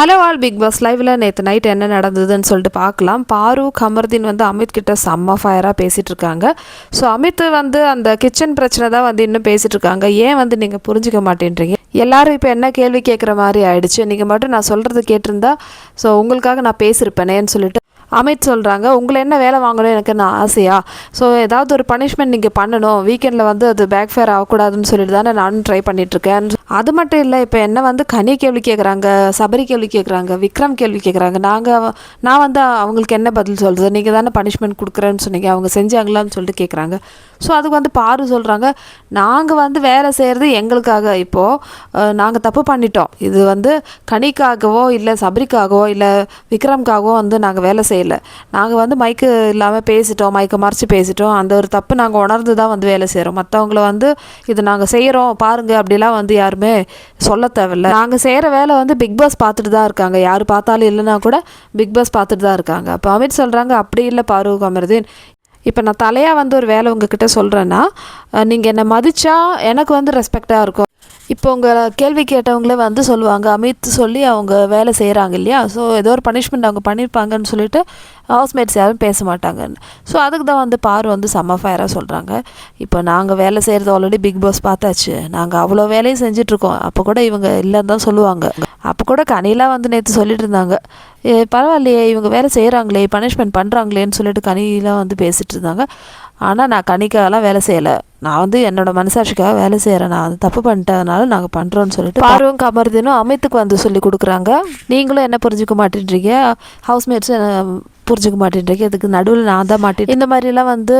Hello all big pass லைவில் நேற்று night என்ன நடந்ததுன்னு சொல்லிட்டு பார்க்கலாம். பாரு கமர்தீன் வந்து அமித் கிட்ட செம்ம ஃபயராக பேசிகிட்டு இருக்காங்க. ஸோ அமித் வந்து அந்த கிச்சன் பிரச்சனை தான் வந்து இன்னும் பேசிகிட்டு இருக்காங்க. ஏன் வந்து நீங்கள் புரிஞ்சுக்க மாட்டேன்றீங்க? எல்லாரும் இப்போ என்ன கேள்வி கேட்குற மாதிரி ஆயிடுச்சு. நீங்கள் மட்டும் நான் சொல்கிறது கேட்டிருந்தா ஸோ உங்களுக்காக நான் பேசியிருப்பேனேன்னு சொல்லிட்டு அமித் சொல்கிறாங்க உங்களை என்ன வேலை வாங்கணும் எனக்கு நான் ஆசையா? ஸோ ஏதாவது ஒரு பனிஷ்மெண்ட் நீங்கள் பண்ணணும். வீக்கெண்டில் வந்து அது பேக் ஃபேர் ஆகக்கூடாதுன்னு சொல்லிட்டு தானே நானும் ட்ரை பண்ணிகிட்ருக்கேன் அது மட்டும் இல்லை இப்போ என்ன வந்து கனி கேள்வி கேட்குறாங்க சபரி கேள்வி கேட்குறாங்க விக்ரம் கேள்வி கேட்குறாங்க நாங்கள் நான் வந்து அவங்களுக்கு என்ன பதில் சொல்கிறது நீங்கள் தானே பனிஷ்மெண்ட் கொடுக்குறேன்னு சொன்னீங்க. அவங்க செஞ்சாங்களான்னு சொல்லிட்டு கேட்குறாங்க ஸோ அதுக்கு வந்து பாரு சொல்கிறாங்க நாங்கள் வந்து வேலை செய்கிறது எங்களுக்காக. இப்போது நாங்கள் தப்பு பண்ணிட்டோம். இது வந்து கனிக்காகவோ இல்லை சபரிக்காகவோ இல்லை விக்ரம்காகவோ வந்து நாங்கள் வேலை இல்லை. நாங்கள் வந்து மைக்கு இல்லாமல் பேசிட்டோம் மைக்கை மறைச்சி பேசிட்டோம். அந்த ஒரு தப்பு நாங்கள் உணர்ந்து தான் வந்து வேலை செய்கிறோம் மற்றவங்கள வந்து இது நாங்கள் செய்கிறோம் பாருங்கள் அப்படிலாம் வந்து யாருமே சொல்ல தேவையில்ல. நாங்கள் செய்கிற வேலை வந்து பிக் பாஸ் பார்த்துட்டு தான் இருக்காங்க. யார் பார்த்தாலும் இல்லைன்னா கூட பிக் பாஸ் பார்த்துட்டு தான் இருக்காங்க. அப்போ அமித் சொல்கிறாங்க அப்படி இல்லை பாரு அமர்தீன். இப்போ நான் தலையாக வந்து ஒரு வேலை உங்ககிட்ட சொல்கிறேன்னா நீங்கள் என்னை மதித்தா எனக்கு வந்து ரெஸ்பெக்டாக இருக்கும். இப்போ உங்கள் கேள்வி கேட்டவங்களே வந்து சொல்லுவாங்க. அமித் சொல்லி அவங்க வேலை செய்கிறாங்க இல்லையா? ஸோ ஏதோ ஒரு பனிஷ்மெண்ட் அவங்க பண்ணியிருப்பாங்கன்னு சொல்லிட்டு ஹவுஸ்மேட்ஸ் யாரும் பேச மாட்டாங்கன்னு ஸோ அதுக்கு தான் வந்து பார் வந்து செம்ம ஃபயராக சொல்கிறாங்க இப்போ நாங்கள் வேலை செய்கிறது ஆல்ரெடி பிக் பாஸ் பார்த்தாச்சு. நாங்கள் அவ்வளோ வேலையும் செஞ்சிட்ருக்கோம். அப்போ கூட இவங்க இல்லைன்னு தான் சொல்லுவாங்க. அப்போ கூட கனிலாம் வந்து நேற்று சொல்லிட்டு இருந்தாங்க. பரவாயில்லையே இவங்க வேலை செய்கிறாங்களே பனிஷ்மெண்ட் பண்ணுறாங்களேன்னு சொல்லிட்டு கனிலாம் வந்து பேசிகிட்டு இருந்தாங்க. ஆனால் நான் கனிக்காகலாம் வேலை செய்யலை. நான் வந்து என்னோட மனசாட்சிக்காக வேலை செய்கிறேன் நான் வந்து தப்பு பண்ணிட்டதுனால நாங்கள் பண்ணுறோன்னு சொல்லிட்டு பார்வம் கமர்தினும் அமித்துக்கு வந்து சொல்லி கொடுக்குறாங்க. நீங்களும் என்ன புரிஞ்சுக்க மாட்டேன்றீங்க? ஹவுஸ்மேட்ஸும் புரிஞ்சுக்க மாட்டேன்றீங்க. இதுக்கு நடுவில் நான் தான் மாட்டேன். இந்த மாதிரிலாம் வந்து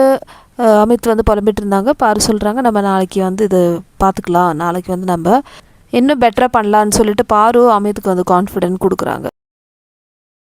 அமித் வந்து புலம்பிட்டு இருந்தாங்க பாரு சொல்கிறாங்க நம்ம நாளைக்கு வந்து இது பார்த்துக்கலாம் நாளைக்கு வந்து நம்ம இன்னும் பெட்டராக பண்ணலான்னு சொல்லிட்டு பாரு அமித்துக்கு வந்து கான்ஃபிடென்ட் கொடுக்குறாங்க.